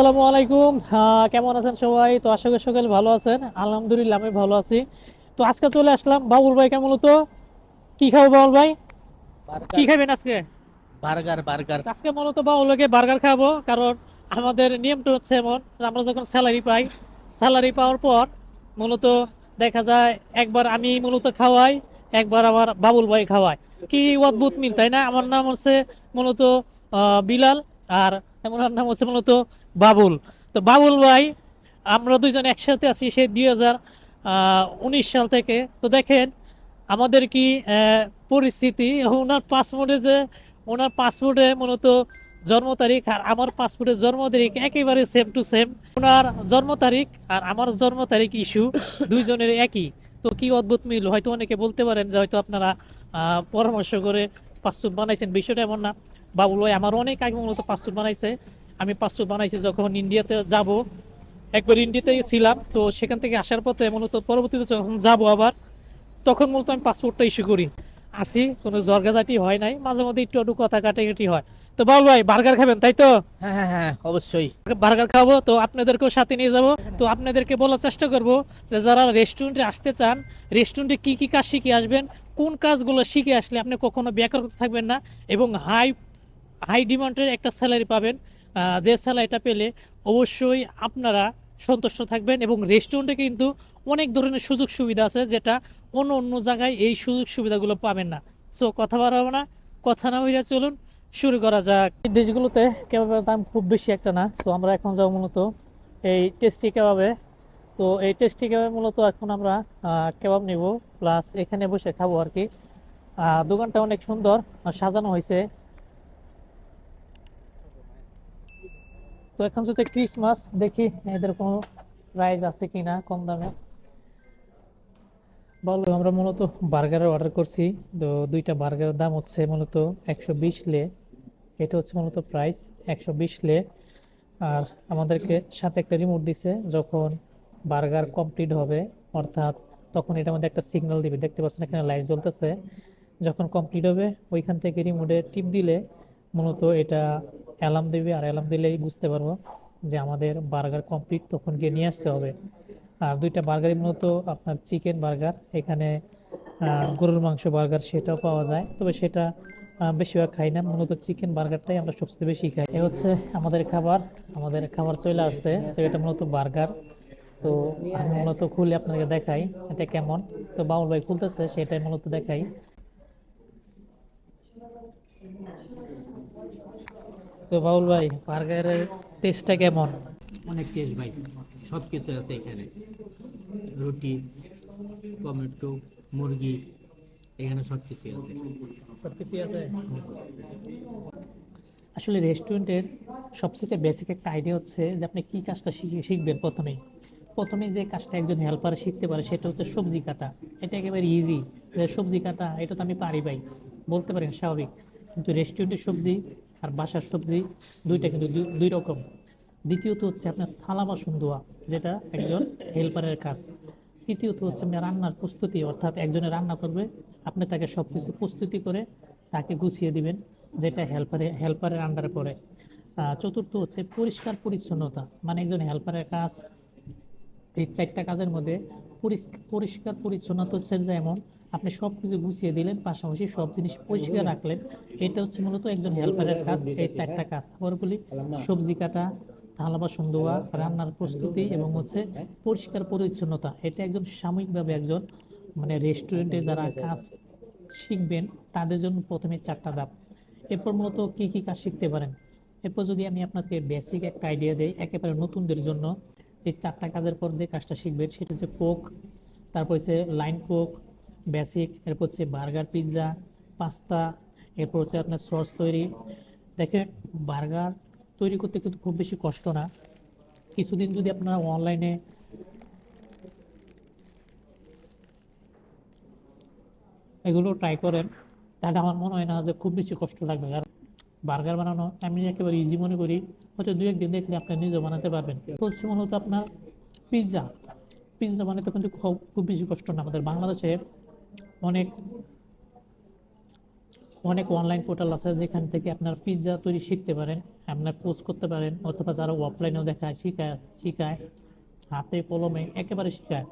আসসালামু আলাইকুম। কেমন আছেন সবাই? তো আশা করি সকালে ভালো আছেন। আলহামদুলিল্লাহ আমি ভালো আছি। তো আজকে চলে আসলাম। বাবুল ভাই কেমন তো কি খাব বাবুল ভাই? কি খাবেন আজকে? Burger burger. আজকে মূলত বাবুল ভাইকে বার্গার খাব কারণ আমাদের নিয়মটা হচ্ছে এমন আমরা যখন স্যালারি পাই স্যালারি পাওয়ার পর মূলত দেখা যায় একবার আমি মূলত খাওয়াই একবার আমার বাবুল ভাই খাওয়ায়। কি অদ্ভুত মিল তাই না? আমার নাম হচ্ছে মূলত আহ, বিলাল আর আমার নাম হচ্ছে মূলত বাবুল। তো বাবুল ভাই, আমরা দুইজন একসাথে আছি সেই দুই উনিশ সাল থেকে। তো দেখেন, আমাদের কি পরিস্থিতি? ওনার পাসপোর্টে যে, ওনার পাসপোর্টে মূলত জন্ম তারিখ আর আমার পাসপোর্টের জন্ম তারিখ একেবারে সেম টু সেম ওনার জন্ম তারিখ আর আমার জন্ম তারিখ ইস্যু দুইজনের একই। তো কি অদ্ভুত মিল? হয়তো অনেকে বলতে পারেন যে হয়তো আপনারা পরামর্শ করে পাসপোর্ট বানাইছেন। বিষয়টা এমন না। বাবুল ভাই, আমার অনেক আগে মূলত পাসপোর্ট বানাইছে। আমি পাসপোর্ট বানাইছি যখন ইন্ডিয়াতে যাব একবার ইন্ডিয়াতে ছিলাম তো সেখান থেকে আসার পথে মূলত পরবর্তীতে যখন যাব আবার তখন মূলত আমি পাসপোর্টটা ইস্যু করি। আসি কোনো জর্গাজাটি হয় নাই মাঝে মধ্যে একটু একটু কথা কাটাকাটি হয়। তো বাবুল ভাই বার্গার খাবেন তাই তো? হ্যাঁ হ্যাঁ হ্যাঁ অবশ্যই। বার্গার খাব তো আপনাদেরকেও সাথে নিয়ে যাব। তো আপনাদেরকে বলার চেষ্টা করব যে যারা রেস্টুরেন্টে আসতে চান রেস্টুরেন্টে কি কি কাজ শিখে আসবেন কোন কাজগুলো শিখে আসলে আপনি কখনো বেকার থাকবেন না এবং হাই হাই ডিমান্ডের একটা স্যালারি পাবেন। যে স্যালারিটা পেলে অবশ্যই আপনারা সন্তুষ্ট থাকবেন এবং রেস্টুরেন্টে কিন্তু অনেক ধরনের সুযোগ সুবিধা আছে যেটা অন্য অন্য জায়গায় এই সুযোগ সুবিধাগুলো পাবেন না। সো কথা বাড়াবো না, কথা না হইয়া চলুন, শুরু করা যাক। এই দেশগুলোতে কেবাবের দাম খুব বেশি একটা না সো আমরা এখন যাব মূলত এই টেস্টি কেবাবে। তো এই টেস্টি কেবাবে মূলত এখন আমরা কেবাব নিব প্লাস এখানে বসে খাব আর কি। দোকানটা অনেক সুন্দর, সাজানো হয়েছে তো এখন যদি ক্রিসমাস দেখি, এদের কোনো প্রাইস আছে কিনা কম দামে? বলো, আমরা মূলত বার্গারের অর্ডার করছি। তো দুইটা বার্গারের দাম হচ্ছে মূলত একশো বিশ লে। এটা হচ্ছে মূলত প্রাইস একশো বিশ লে। আর আমাদেরকে সাথে একটা রিমোট দিছে, যখন বার্গার কমপ্লিট হবে, অর্থাৎ তখন এটা আমাদের একটা সিগন্যাল দিবে। দেখতে পাচ্ছেন এখানে লাইট জ্বলতেছে। যখন কমপ্লিট হবে, ওইখান থেকে রিমোটে টিপ দিলে মূলত এটা অ্যালার্ম দেবে আর অ্যালার্ম দিলেই বুঝতে পারব যে আমাদের বার্গার কমপ্লিট, তখন গিয়ে নিয়ে আসতে হবে। আর দুইটা বার্গারই মূলত আপনার চিকেন বার্গার, এখানে গরুর মাংস বার্গার সেটাও পাওয়া যায়। তবে সেটা বেশিরভাগ খাই না, মূলত চিকেন বার্গারটাই আমরা সবচেয়ে বেশি খাই। এ হচ্ছে আমাদের খাবার আমাদের খাবার চলে আসছে। তো এটা মূলত বার্গার। তো আমি মূলত খুলে আপনাকে দেখাই এটা কেমন। তো বাউল ভাই খুলতেছে, সেটাই মূলত দেখাই। তো বাউল ভাই বার্গারের টেস্টটা কেমন? অনেক টেস্ট ভাই সব কিছু আছে এখানে। রুটি টমেটো মুরগি এখানে সব কিছু আছে। সব কিছুই আছে? আসলে রেস্টুরেন্টের সবচেয়ে বেসিক একটা আইডিয়া হচ্ছে যে আপনি কি কাজটা শিখে শিখবেন প্রথমেই। প্রথমে যে কাজটা একজন হেল্পার শিখতে পারে সেটা হচ্ছে সবজি কাটা। এটা একেবারে ইজি সবজি কাটা এটা তো আমি পারি ভাই। বলতে পারেন স্বাভাবিক। কিন্তু রেস্টুরেন্টের সবজি আর বাসার সবজি দুইটা কিন্তু দুই- রকম। দ্বিতীয়ত হচ্ছে আপনার থালা বাসন ধোয়া, যেটা একজন হেল্পারের কাজ। তৃতীয়ত হচ্ছে আপনি রান্নার প্রস্তুতি, অর্থাৎ একজনে রান্না করবে, আপনি তাকে সব কিছু প্রস্তুতি করে তাকে গুছিয়ে দিবেন, যেটা হেল্পারে, হেল্পারের আন্ডারে পড়ে। চতুর্থ হচ্ছে পরিষ্কার পরিচ্ছন্নতা মানে একজন হেল্পারের কাজ, এই চারটা কাজের মধ্যে পরিষ্কার পরিচ্ছন্নতা হচ্ছে যেমন আপনি সব কিছু গুছিয়ে দিলেন, পাশাপাশি সব জিনিস পরিষ্কার রাখলেন। এটা হচ্ছে মূলত একজন হেল্পারের কাজ, এই চারটা কাজ। আবার বলি সবজি কাটা, থালা বাসন ধোয়া, রান্নার প্রস্তুতি এবং হচ্ছে পরিষ্কার পরিচ্ছন্নতা। এটা একজন সাময়িকভাবে একজন মানে রেস্টুরেন্টে যারা কাজ শিখবেন, তাদের জন্য প্রথমে চারটা ধাপ। এরপর মূলত কি কি কাজ শিখতে পারেন? এরপর যদি আমি আপনাকে বেসিক একটা আইডিয়া দেই, একেবারে নতুনদের জন্য, এই চারটা কাজের পর যে কাজটা শিখবেন, সেটা হচ্ছে কোক তারপর হচ্ছে লাইন কোক বেসিক এরপর হচ্ছে বার্গার পিৎজা পাস্তা এরপর হচ্ছে আপনার সস তৈরি। দেখেন বার্গার তৈরি করতে কিন্তু খুব বেশি কষ্ট না। কিছুদিন যদি আপনারা অনলাইনে এগুলো ট্রাই করেন, তাহলে আমার মনে হয় না যে খুব বেশি কষ্ট লাগবে। কারণ বার্গার বানানো আমি একেবারে ইজি মনে করি, হয়তো দু একদিন দেখলে আপনি নিজে বানাতে পারবেন। হচ্ছে মূলত আপনার পিৎজা পিৎজা বানাতে কিন্তু খুব খুব বেশি কষ্ট না আমাদের বাংলাদেশে। অনেক অনেক অনলাইন পোর্টাল আছে যেখান থেকে আপনার পিৎজা তৈরি শিখতে পারেন, আপনার পোস্ট করতে পারেন, অথবা যারা অফলাইনেও দেখায়, শিখায় শিখায়, হাতে কলমে একেবারে শিখায়।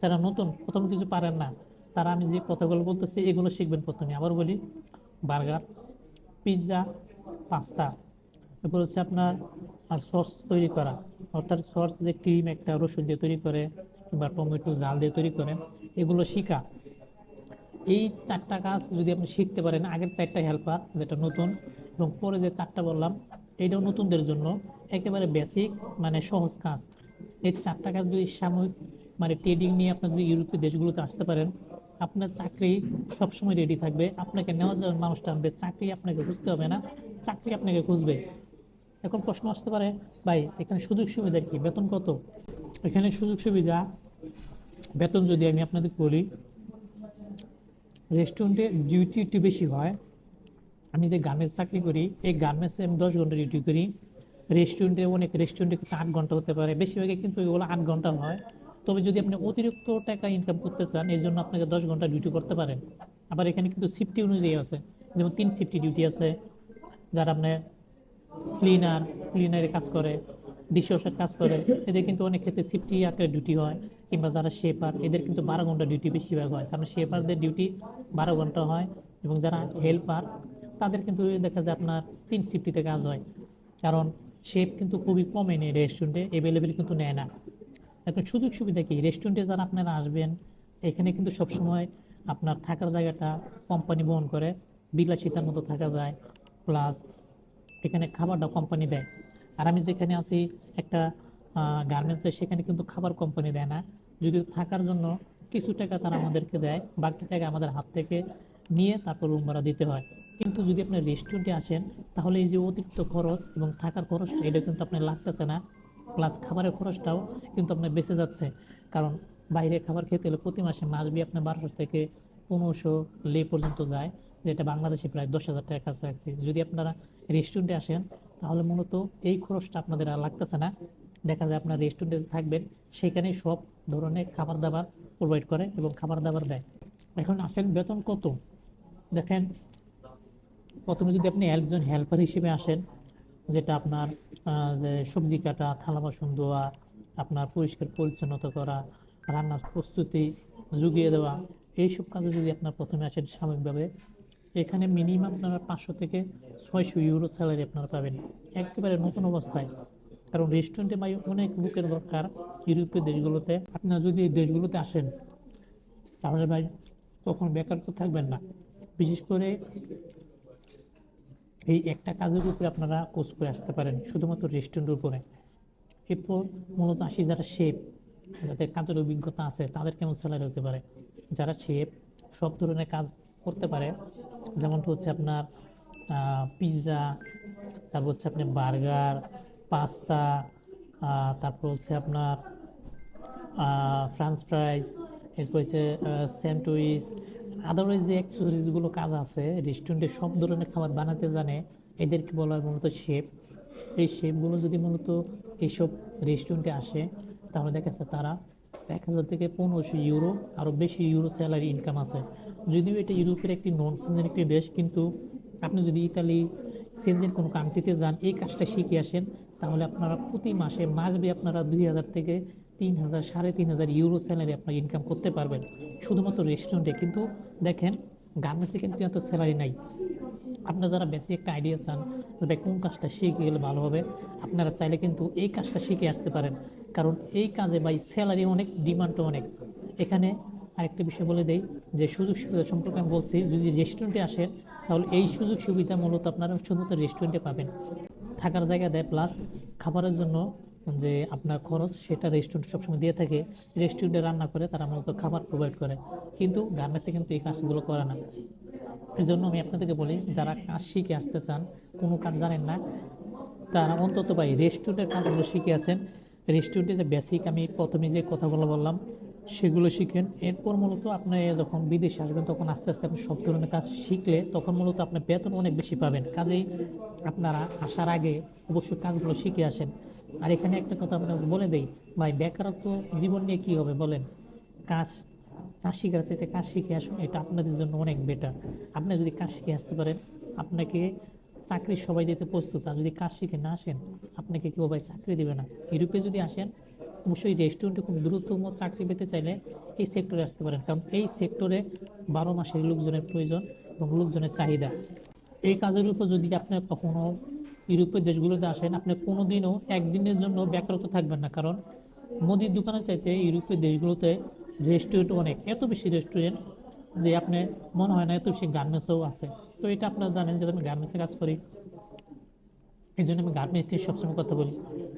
যারা নতুন, প্রথম কিছু পারেন না, তারা আমি যে কথাগুলো বলতেছি, এগুলো শিখবেন প্রথমে। আবার বলি বার্গার পিৎজা পাস্তা এরপর হচ্ছে আপনার সস তৈরি করা। অর্থাৎ সস যে ক্রিম একটা রসুন দিয়ে তৈরি করে, কিংবা টমেটো জাল দিয়ে তৈরি করে, এগুলো শিখা। এই চারটা কাজ যদি আপনি শিখতে পারেন, আগের চারটা হেল্পার যেটা নতুন, এবং পরে যে চারটা বললাম, এটাও নতুনদের জন্য একেবারে বেসিক মানে সহজ কাজ। এই চারটা কাজ যদি সাময়িক মানে ট্রেডিং নিয়ে আপনি যদি ইউরোপীয় দেশগুলোতে আসতে পারেন, আপনার চাকরি সবসময় রেডি থাকবে। আপনাকে নেওয়ার জন্য মানুষ টানবে, চাকরি আপনাকে খুঁজতে হবে না, চাকরি আপনাকে খুঁজবে। এখন প্রশ্ন আসতে পারে, ভাই, এখানে সুযোগ সুবিধা কি? বেতন কত? এখানে সুযোগ সুবিধা, বেতন যদি আমি আপনাদের বলি রেস্টুরেন্টে ডিউটি একটু বেশি হয়। আমি যে গার্মেন্টস চাকরি করি, এই গার্মেন্টসে আমি দশ ঘণ্টা ডিউটি করি। রেস্টুরেন্টে অনেক রেস্টুরেন্টে কিন্তু আট ঘণ্টা হতে পারে। বেশিরভাগই কিন্তু এগুলো আট ঘণ্টা হয়। তবে যদি আপনি অতিরিক্ত টাকা ইনকাম করতে চান, এর জন্য আপনাকে দশ ঘণ্টা ডিউটি করতে পারেন। আবার এখানে কিন্তু সিফটি অনুযায়ী আছে। যেমন তিন সিফটি ডিউটি আছে। যারা আপনার ক্লিনার ক্লিনারে কাজ করে ডিশওয়াশার কাজ করে। এদের কিন্তু অনেক ক্ষেত্রে সিফটি আকারে ডিউটি হয় কিংবা যারা শেপার এদের কিন্তু বারো ঘণ্টা ডিউটি বেশিরভাগ হয়। কারণ শেপারদের ডিউটি বারো ঘণ্টা হয় এবং যারা হেল্পার তাদের কিন্তু দেখা যায় আপনার তিন শিফটিতে কাজ হয়। কারণ শেপ কিন্তু খুবই কমে নেই রেস্টুরেন্টে অ্যাভেলেবেল কিন্তু নেয় না। এখন সুযোগ সুবিধা কি? রেস্টুরেন্টে যারা আপনারা আসবেন, এখানে কিন্তু সবসময় আপনার থাকার জায়গাটা কোম্পানি বহন করে। বিলাসিতার মতো থাকা যায়। প্লাস এখানে খাবারটা কোম্পানি দেয়। আর আমি যেখানে আছি, একটা গার্মেন্টসে সেখানে কিন্তু খাবার কোম্পানি দেয় না। যদি থাকার জন্য কিছু টাকা তারা আমাদেরকে দেয়, বাকি টাকা আমাদের হাত থেকে নিয়ে তারপর রুম ভাড়া দিতে হয়। কিন্তু যদি আপনি রেস্টুরেন্টে আসেন, তাহলে এই যে অতিরিক্ত খরচ এবং থাকার খরচটা, এটা কিন্তু আপনার লাগতেছে না। প্লাস খাবারের খরচটাও কিন্তু আপনার বেঁচে যাচ্ছে। কারণ বাইরে খাবার খেতে হলে প্রতি মাসে মাসবি আপনার বারোশো থেকে পনেরোশো লে পর্যন্ত যায়, যেটা বাংলাদেশে প্রায় দশ হাজার টাকার কাছে রাখছে যদি আপনারা রেস্টুরেন্টে আসেন, তাহলে মূলত এই খরচটা আপনাদের আর লাগতেছে না। দেখা যায় আপনার রেস্টুরেন্টে থাকবেন, সেখানে সব ধরনের খাবার দাবার প্রোভাইড করে এবং খাবার দাবার দেয়। এখন আসেন বেতন কত? দেখেন, প্রথমে যদি আপনি একজন হেল্পার হিসেবে আসেন, যেটা আপনার যে সবজি কাটা, থালা বাসন ধোয়া, আপনার পরিষ্কার পরিচ্ছন্নতা করা, রান্নার প্রস্তুতি, জুগিয়ে দেওয়া এইসব কাজে যদি আপনার প্রথমে আসেন সাময়িকভাবে, এখানে মিনিমাম আপনারা পাঁচশো থেকে ছয়শো ইউরো স্যালারি আপনারা পাবেন। একেবারে নতুন অবস্থায়। কারণ রেস্টুরেন্টে ভাই অনেক লোকের দরকার ইউরোপীয় দেশগুলোতে। আপনারা যদি এই দেশগুলোতে আসেন, তাহলে ভাই তখন বেকার তো থাকবেন না। বিশেষ করে এই একটা কাজের উপরে আপনারা কোর্স করে আসতে পারেন, শুধুমাত্র রেস্টুরেন্টের উপরে। এরপর মূলত আসি যারা শেপ যাদের কাজের অভিজ্ঞতা আছে, তাদের কেমন স্যালারি হতে পারে? যারা শেপ সব ধরনের কাজ করতে পারে, যেমনটা হচ্ছে আপনার পিৎজা তারপর হচ্ছে আপনার বার্গার পাস্তা তারপর হচ্ছে আপনার ফ্রান্স ফ্রাইজ এরপর হচ্ছে স্যান্ডউইচ আদারওয়াইজ যে অ্যাক্সেসরিজগুলো কাজ আছে রেস্টুরেন্টে সব ধরনের খাবার বানাতে জানে, এদেরকে বলা হয় মূলত শেফ এই শেফগুলো যদি মূলত এইসব রেস্টুরেন্টে আসে, তাহলে দেখা যাচ্ছে তারা এক হাজার থেকে পনেরোশো ইউরো, আরও বেশি ইউরো স্যালারি ইনকাম আছে। যদিও এটা ইউরোপের একটি নন সেনজেন একটি দেশ, কিন্তু আপনি যদি ইতালি সেনজেন কোনো কান্ট্রিতে যান, এই কাজটা শিখে আসেন, তাহলে আপনারা প্রতি মাসে মাসবে আপনারা দুই হাজার থেকে তিন হাজার, সাড়ে তিন হাজার ইউরো স্যালারি আপনার ইনকাম করতে পারবেন। শুধুমাত্র রেস্টুরেন্টে কিন্তু দেখেন গার্মেন্টসে কিন্তু এত স্যালারি নাই। আপনারা যারা বেশি একটা আইডিয়া চান যে কোন কাজটা শিখে গেলে ভালো হবে, আপনারা চাইলে কিন্তু এই কাজটা শিখে আসতে পারেন। কারণ এই কাজে ভাই স্যালারি অনেক ডিমান্ডও অনেক। এখানে আরেকটা বিষয় বলে দেই, যে সুযোগ সুবিধা সম্পর্কে আমি বলছি, যদি রেস্টুরেন্টে আসেন, তাহলে এই সুযোগ সুবিধা মূলত আপনারা শুধুমাত্র রেস্টুরেন্টে পাবেন। থাকার জায়গা দেয় প্লাস খাবারের জন্য যে আপনার খরচ সেটা রেস্টুরেন্ট সবসময় দিয়ে থাকে। রেস্টুরেন্টে রান্না করে, তারা মূলত খাবার প্রোভাইড করে। কিন্তু গার্মেন্টসে কিন্তু এই কাজগুলো করে না। এই জন্য আমি আপনাদেরকে বলি, যারা কাজ শিখে আসতে চান, কোনো কাজ জানেন না, তারা অন্তত ভাই রেস্টুরেন্টের কাজগুলো শিখে আছেন রেস্টুরেন্টে যে বেসিক আমি প্রথমে যে কথাগুলো বললাম সেগুলো শিখেন। এরপর মূলত আপনি যখন বিদেশে আসবেন, তখন আস্তে আস্তে আপনি সব ধরনের কাজ শিখলে তখন মূলত আপনার বেতন অনেক বেশি পাবেন। কাজেই আপনারা আসার আগে অবশ্যই কাজগুলো শিখে আসেন। আর এখানে একটা কথা আপনাকে বলে দেই, ভাই, বেকারত্ব জীবন নিয়ে কী হবে বলেন? কাজ কাজ শিখার চাইতে কাজ শিখে আসুন, এটা আপনাদের জন্য অনেক বেটার আপনি যদি কাজ শিখে আসতে পারেন, আপনাকে চাকরি সবাই দিতে প্রস্তুত। আর যদি কাজ শিখে না আসেন, আপনাকে কেউ ভাই চাকরি দেবে না। ইউরোপে যদি আসেন অবশ্যই রেস্টুরেন্টে খুব দ্রুততম চাকরি পেতে চাইলে এই সেক্টরে আসতে পারেন। কারণ এই সেক্টরে বারো মাসের লোকজনের প্রয়োজন এবং লোকজনের চাহিদা। এই কাজের উপর যদি আপনি কখনো ইউরোপের দেশগুলোতে আসেন, আপনি কোনো দিনও একদিনের জন্য বেকারত্ব থাকবেন না। কারণ মুদির দোকানের চাইতে ইউরোপের দেশগুলোতে রেস্টুরেন্ট অনেক। এত বেশি রেস্টুরেন্ট যে আপনি মনে হয় না এত বেশি গার্মেন্টসও আছে। তো এটা আপনারা জানেন যে আমি গার্মেন্টসে কাজ করি। এই জন্য আমি গার্মেন্টস সবসময় কথা বলি।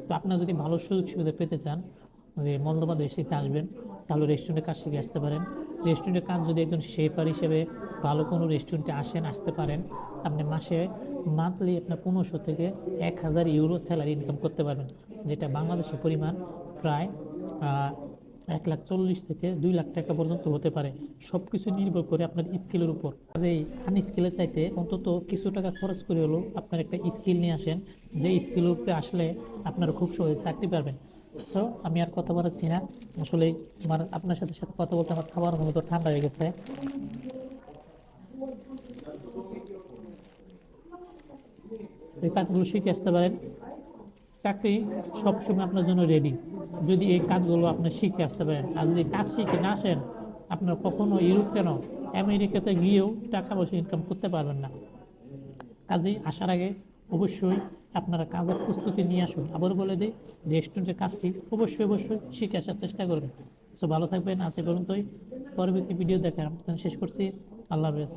তো আপনারা যদি ভালো সুযোগ সুবিধা পেতে চান, যে মন্দবাদ রেস্টুরেন্টে আসবেন, তাহলে রেস্টুরেন্টের কাজ শিখে আসতে পারেন। রেস্টুরেন্টের কাজ যদি একজন শেফার হিসেবে ভালো কোনো রেস্টুরেন্টে আসেন, আসতে পারেন, আপনি মাসে মান্থলি আপনার পনেরোশো থেকে এক হাজার ইউরো স্যালারি ইনকাম করতে পারবেন, যেটা বাংলাদেশের পরিমাণ প্রায় এক লাখ চল্লিশ থেকে দুই লাখ টাকা পর্যন্ত হতে পারে। সব কিছু নির্ভর করে আপনার স্কিলের উপর। এই আনস্কিলের চাইতে অন্তত কিছু টাকা খরচ করে হলেও আপনার একটা স্কিল নিয়ে আসেন। যে স্কিলের উপরে আসলে আপনারা খুব সহজে চাকরি পারবেন সো আমি আর কথা বলাচ্ছি না। আসলে আমার, আপনার সাথে সাথে কথা বলতে আমার খাবার মতো ঠান্ডা হয়ে গেছে। এই কাজগুলো শিখে আসতে পারেন। চাকরি সবসময় আপনার জন্য রেডি যদি এই কাজগুলো আপনি শিখে আসতে পারেন। আর যদি কাজ শিখে না আসেন আপনার কখনো ইউরোপ কেন? আমেরিকাতে গিয়েও টাকা পয়সা ইনকাম করতে পারবেন না। কাজেই আসার আগে অবশ্যই আপনারা কাজের প্রস্তুতি নিয়ে আসুন। আবার বলে দিই রেস্টুরেন্টের কাজটি অবশ্যই অবশ্যই শিখে আসার চেষ্টা করবেন। সো ভালো থাকবেন এ পর্যন্তই। পরবর্তী ভিডিও দেখার শেষ করছি। আল্লাহ হাফেজ।